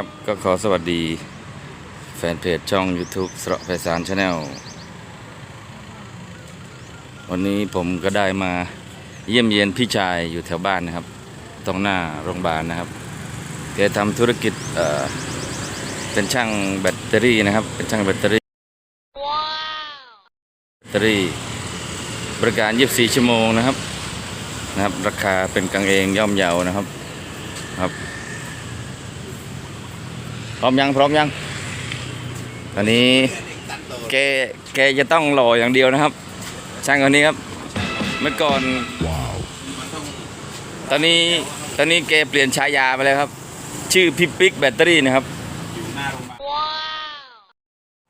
ครับ ก็ขอสวัสดีแฟนเพจช่อง YouTube สระไพศาลชาแนลวันนี้ผมก็ได้มาเยี่ยมเยียนพี่ชายอยู่แถวบ้านนะครับ ตรงหน้าโรงพยาบาลนะครับแกทำธุรกิจเอ่อเป็นช่างแบตเตอรี่นะครับ เป็นช่างแบตเตอรี่แบตเตอรี่ บริการ 24 ชั่วโมงนะครับนะครับ ราคาเป็นกันเองย่อมเยานะครับครับ พร้อมยังพร้อมยัง ตอนนี้แกแกจะต้องหล่ออย่างเดียวนะครับ ช่างคนนี้ครับ เมื่อก่อน ตอนนี้ตอนนี้แกเปลี่ยนฉายาไปแล้วครับ ชื่อพิปิกแบตเตอรี่นะครับ อยู่หน้าโรงพย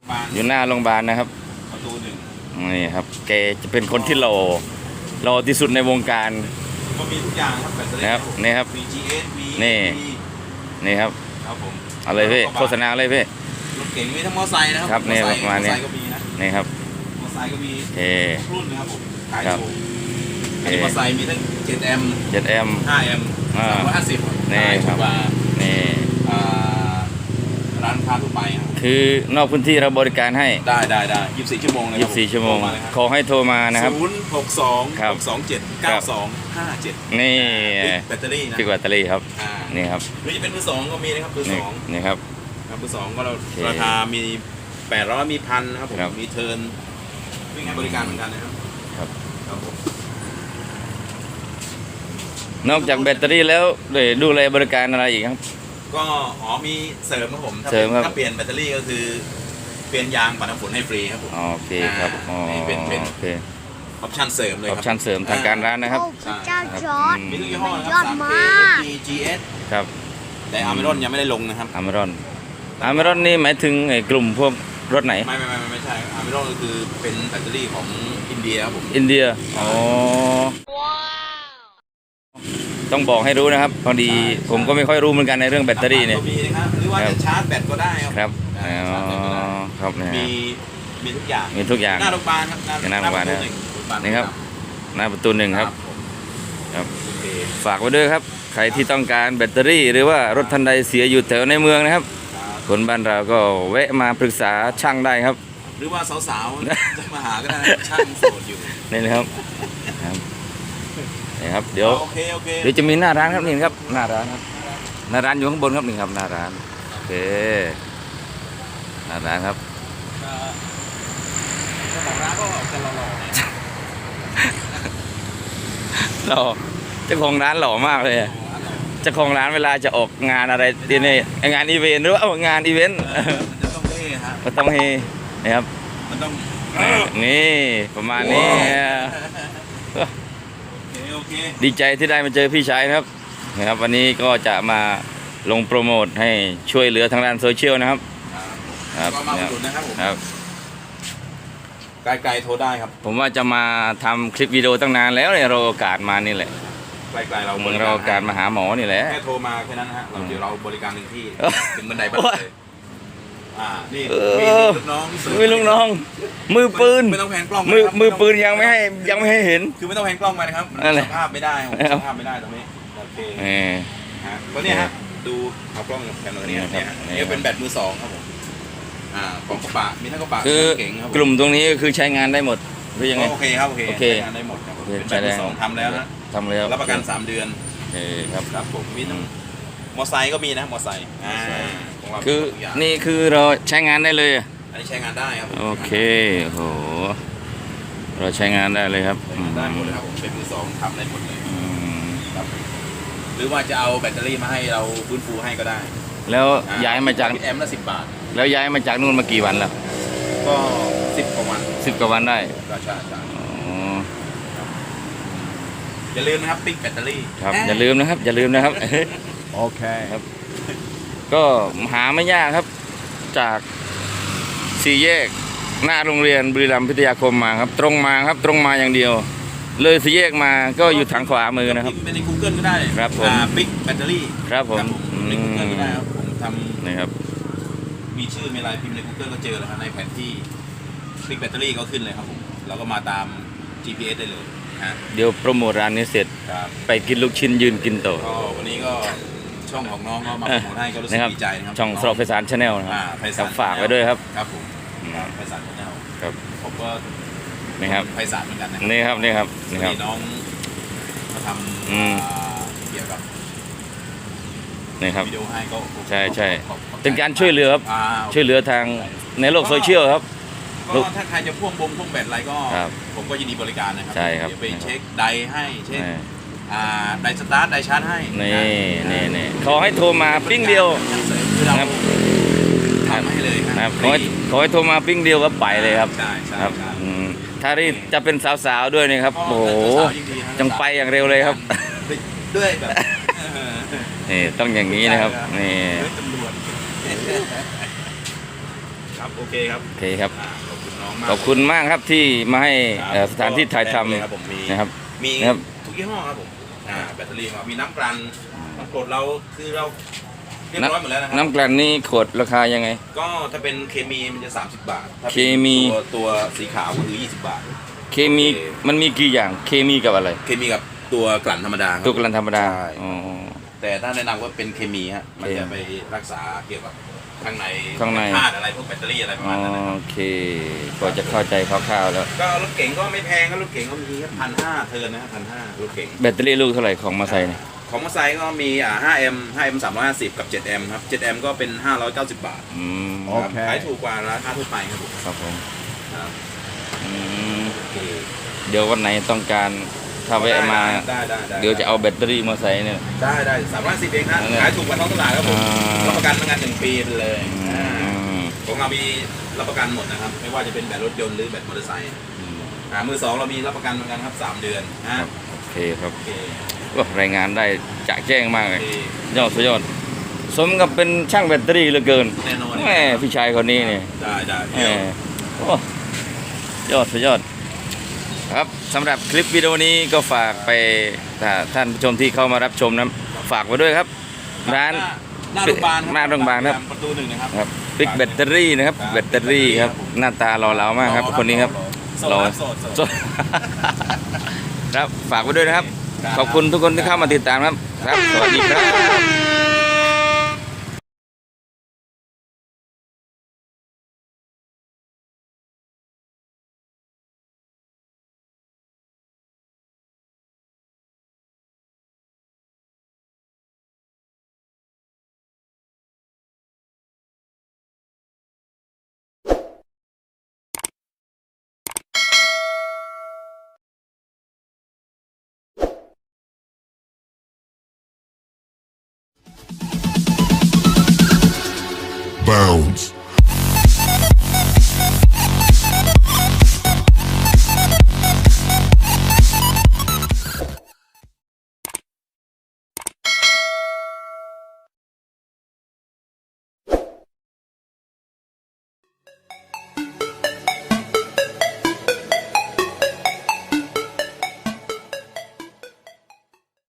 าบาลอยู่หน้าโรงพยาบาลนะครับประตูหนึ่งนี่ครับ แกจะเป็นคนที่หล่อหล่อที่สุดในวงการก็มีทุกอย่างครับแบตเตอรี่นะครับนี่ครับมี GS มีนี่นี่ครับครับผม เอาเลยพี่โฆษณาเลยพี่รถเก๋งมีทั้งมอเตอร์ไซค์นะครัครับนี่อเตอร์ไซค์ประมาณนี้มอเตอร์ไซค์ก็มีนะนี่ครับมอเตอร์ไซค์ก็มีโอเคทุกรุ่นนะครับผมขายครับถูกโออันเคนี้มอเตอร์ไซค์มีทั้ง 7M 7M 5M อ่า350นี่ครับว่านี่อ่าร้านค้าทั่วไป ครับคือนอกพื้นที่เราบริการให้ ได้ได้ได้24ชั่วโมงเลยครับ24 ชั่วโมงโทรมาเลยครับขอให้โทรมานะครับ ศูนย์หกสองครับ หกสองเจ็ดเก้าสองห้าเจ็ดนี่แบตเตอรี่นะพิกแบตเตอรี่ครับ อ่านี่ครับ หรือจะเป็นมือสองก็มีนะครับมือนี่สองนี่ครับ ครับมือสองก็เราโอเคราคามีแปดร้อยมีพันนะครับผมครับ มีเทิร์นวิ่งให้บริการเหมือนกันนะครับครับ ครับผมนอกจากแบตเตอรี่แล้วเดี๋ยวดูแลบริการอะไรอีกครับ ก็อ๋อมีเสริมครับผมถ้าเสริเป็นมครับ ถ้าเปลี่ยนแบตเตอรี่ก็คือเปลี่ยนยางปัดน้ำฝนให้ฟรีครับผมอ๋อโอเคครับอ๋อนี่เป็นเป็น โอเคออปชั่นเสริมเลยอคอรัปชั่นเสริมทางการร้านนะครับ โอ้พระเจ้าจอร์ด มีทุกยี่ห้อนะคยรัอบด 3K มาก FD GS ครับแต่อาร์เมรอนยังไม่ได้ลงนะครับอเมรอนอเมรอนนี่หมายถึงไอ้กลุ่มพวกรถไหน ไม่ไม่ไม่ไม่ไม่ใช่อาร์เมรอนก็คือเป็นแบตเตอรี่ของอินเดียครับผม อินเดีย อ๋อ ต้องบอกให้รู้นะครับพอดีผมก็ไม่ค่อยรู้เหมือนกันในเรื่องแบตเตอรี่เนี่ยก็มีนะครับหรือว่าครัจะบชาร์จแบตก็ได้ครับครับอ่าอ๋อชาร์จแบตก็ได้ครับนะฮะมีมีทุกอย่างมีทุกอย่าง หน้าโรงพยาบาลครับหน้าโรงพยาบาลประตูนะหนึ่งโรงพยาบาลนี่ครับ หน้าประตูหนึ่งครับผมครับโอเคฝากไว้ด้วยครับ ใครที่ต้องการแบตเตอรี่ หรือว่ารถทันใดเสียอยู่แถวในเมืองนะครับครับคนบ้านเราก็แวะมาปรึกษาช่างได้ครับ หรือว่าสาวๆจะมาหาก็ได้นะช่างโสดอยู่นี่นะครับ ครับนี่ครับเดี๋ยวโอเคโอเคเดี๋ยวจะมีหน้าร้านครับนี่ครับหน้าร้านครับหน้าร้านอยู่ข้างบนครับนี่ครับหน้าร้านโอเคหน้าร้านครับเอ่อเจ้าของร้านก็จะหล่อๆเนี่ยหล่อเจ้าของร้านหล่อมากเลยอะเจ้าของร้านเวลาจะออกงานอะไรทีนี่งานอีเวนต์หรือว่าเอางานอีเวนต์มันจะต้องเท่ฮะก็ต้องเฮนะครับมันต้องนี่ประมาณนี้โอเคโอเค ดีใจที่ได้มาเจอพี่ชายนะครับนะครับ วันนี้ก็จะมาลงโปรโมทให้ช่วยเหลือทางด้านโซเชียลนะครับครับก็มาอุดหนุนนะครับผมครับไกลๆโทรได้ครับ ผมว่าจะมาทำคลิปวิดีโอตั้งนานแล้วเนี่ยเราโอกาสมานี่แหละไกลๆเรามึงเราโอกาสมาหาหมอนี่แหละแค่โทรมาแค่นั้นนะฮะเราเดี๋ยวเราบริการถึงที่เออถึงบันไดบ้านเลย อ่านี่เอมีอ ลูกน้องเสริมือลูกน้อง มือปืน ไม่ต้องแพนกล้องมือนะครับมือปืนยังไม่ให้ยังไม่ให้เห็น คือไม่ต้องแพนกล้องไปนะครับนั่นแหละ สภาพไม่ได้ผมครับสภาพไม่ได้ตรงนี้โอเคเออ ฮะก็เนี่ยฮะดูเอากล้องแคมเมราเนี่ยนี่เนี่ยครับเนี่ยเป็นแบตมือสองครับผมอ่าของกระบะมีทั้งกระบะคือทั้งเก๋งครับผมกลุ่มตรงนี้ก็คือใช้งานได้หมดหรือยังไงโอเคครับโอเคโอเค ใช้งานได้หมดครับผมโอเคเป็นแบตมือสองทำแล้วนะทำแล้วรับประกันสามเดือนโอเคครับ ครับผมมีทั้งมอไซค์ก็มีนะมอไซค์อ่า ของเราคือทุกย่างนี่คือเราใช้งานได้เลยอะอันนี้ใช้งานได้ครับผมโอเคโอ้โหเราใช้งานได้เลยครับใช้งานได้หมดเลยครับผมเป็นมือสองทำได้หมดเลยอืมครับหรือว่าจะเอาแบตเตอรี่มาให้เราฟื้นฟูให้ก็ได้แล้วอ่ย้ายมาจากแอมละสิบบาท แล้วย้ายมาจากนู่นมากี่วันแล้วก็สิบกว่าวันสิบกว่าวันได้ก็ใช่ใช่อ๋ออย่าลืมนะครับ ปิกแบตเตอรี่ ครับอย่าลืมนะครับ อย่าลืมนะครับโอเค ก็หาไม่ยากครับ จากสี่แยกหน้าโรงเรียนบุรีรัมย์พิทยาคมมาครับ ตรงมาครับตรงมาอย่างเดียว เลยสี่แยกมาก็อยู่ทางขวามือนะครับพิมพ์ไปใน Google ก็ได้ครับผมปิกแบตเตอรี่ครับผมใน Google ก็ได้ครับผมทนี่ครับำมีชื่อมีอะไรพิมพ์ใน Google ก็เจอแล้วครับในแผนที่ปิกแบตเตอรี่ก็ขึ้นเลยครับผมเราก็มาตาม GPS ได้เลยฮะเดี๋ยวโปรโมทร้านนี้เสร็จครับไปกินลูกชิ้นยืนกินโต๊ะก็วันนี้ก็ ช่องของน้องก็มาโปรโมทให้ก็รู้สึนะกครับดีใจนะครับช่องสโลไฟสารชาแนลนะคอ่ารับไพคศารับลฝากไว้ด้วยครับ ครับผมอืมไพศาลชาแนลครับ ผมก็นี่ครับไพศาลเหมือนกันนะนี่ครับนี่ครับนี่ครับมีน้องมาทำอืมอ่าเกี่ยวกับนี่ครับ วิดีโอให้ก็ใช่ใช่ขอบขอบใจเป็นการช่วยเหลือครับอ่าช่วยเหลือทางในโลกโซเชียลครับลูก็กถ้าใครจะพ่วงบงพ่วงแบตอะไรก็ ครับผมก็ยินดีบริการนะครัใช่ครับเดี๋ยวไปเช็คไดให้เช็คนี่ อ่าไดสตาร์ทไดชาร์จให้นี่ะนี่นี่ขอให้โทรมาปิ้งเดียวคือเราครับทำให้เลยนะครับขอให้ขอให้โทรมาปิ้งเดียวก็ไปเลยครับใช่ใช่ครับใช่อืมถ้ารีบจะเป็นสาวๆด้วยนี่ครับโอ้โหสาวๆยิ่ดีนะจังไปอย่างเร็วเลยครับด้วยแบบนี่ต้องอย่างนี้นะครับนี่ด้วยตำรวจครับโอเคครับโอเคครับอ่าขอบคุณน้องมากขอบคุณมากครับที่มาให้เอ่อสถานที่ถ่ายทก็เลยครับผมมีำนะครับมีครับทุกยี่ห้อครับผม อ่าแบตเตอรี่ครับมีน้ำกลั่นน้ำกรดเราคือเราเรียบร้อยหมดแล้วนะครัน้ำกลั่นนี่ขวดราคายังไง ก็ถ้าเป็นเคมีมันจะ 30 บาทถ้าป็นเคมี ตัวตัวสีขาวก็คือ 20 บาท เคมีมันมีกี่อย่างเคมีกับอะไรเคมีกับตัวกลั่นธรรมดาครับ ตัวกลั่นธรรมดาใช่ อ๋อ แต่ถ้าแนะนำว่าเป็นเคมีฮะมันเคมีจะไปรักษาเกี่ยวกับ ข้างในข้างใน ธาตุอะไรพวกแบตเตอรี่อะไรประอ๋อมาณนั้นนะครับโอเคก็จะเข้าใจคร่าวๆแล้ว ก็รถเก๋งก็ไม่แพงก็รถเก๋งก็มีพันห้าเทิร์นนะพันห้ารถเก๋งแบตเตอรี่ลูกเท่าไหร่ของมาใส่เนี่ยของมาไซค์ก็มีอ่า 5M 5M 350 กับ 7M ครับ 7M ก็เป็น 590 บาทอืมครับขายถูกกว่าราคาทั่วไปครับผมครับผมครับอืมโอเค เดี๋ยววันไหนต้องการ ถ้าแวะมา ได้ได้ได้เดี๋ยวจะเอาแบตเตอรี่มาใส่เนี่ย ได้ได้350เองนะนั่นแหละขายถูกกว่าท้องตลาดครับผมอ่า รับประกันงานหนึ่งปีไปเลยอือ่ามของเรามีรับประกันหมดนะครับ ไม่ว่าจะเป็นแบตรถยนต์หรือแบตมอเตอร์ไซค์อืมอ่ามือสองเรามีรับประกันเหมือนกันครับสามเดือนอ่าครับโอเคครับโอเคก็รายงานได้จะแจ้งมากโอเลยเคยอดสุดยอดสมกับเป็นช่างแบตเตอรี่เหลือเกินแน่นอนแหมพี่ชายคนนี้เนี่ยได้ได้แหเดี๋ยวมโอ้ยอดสุดยอด ครับสำหรับคลิปวิดีโอนี้ก็ฝากไปถ้าท่านผู้ชมที่เข้ามารับชมนะฝากไว้ด้วยครับ ร้านหน้าโรงพยาบาลคบหน้าโรงพยาบาลครับประตูหนึ่งนะครับครับปิกแบตเตอรี่นะครับครับแบตเตอรี่ครับหน้าตาหล่อเหลามากครับ คนนี้ครับโสดรอครับโสดโสดครับฝากไว้ด้วยนะครับครับ ขอบคุณทุกคนที่เข้ามาติดตามครับครับ สวัสดีครับ bounds.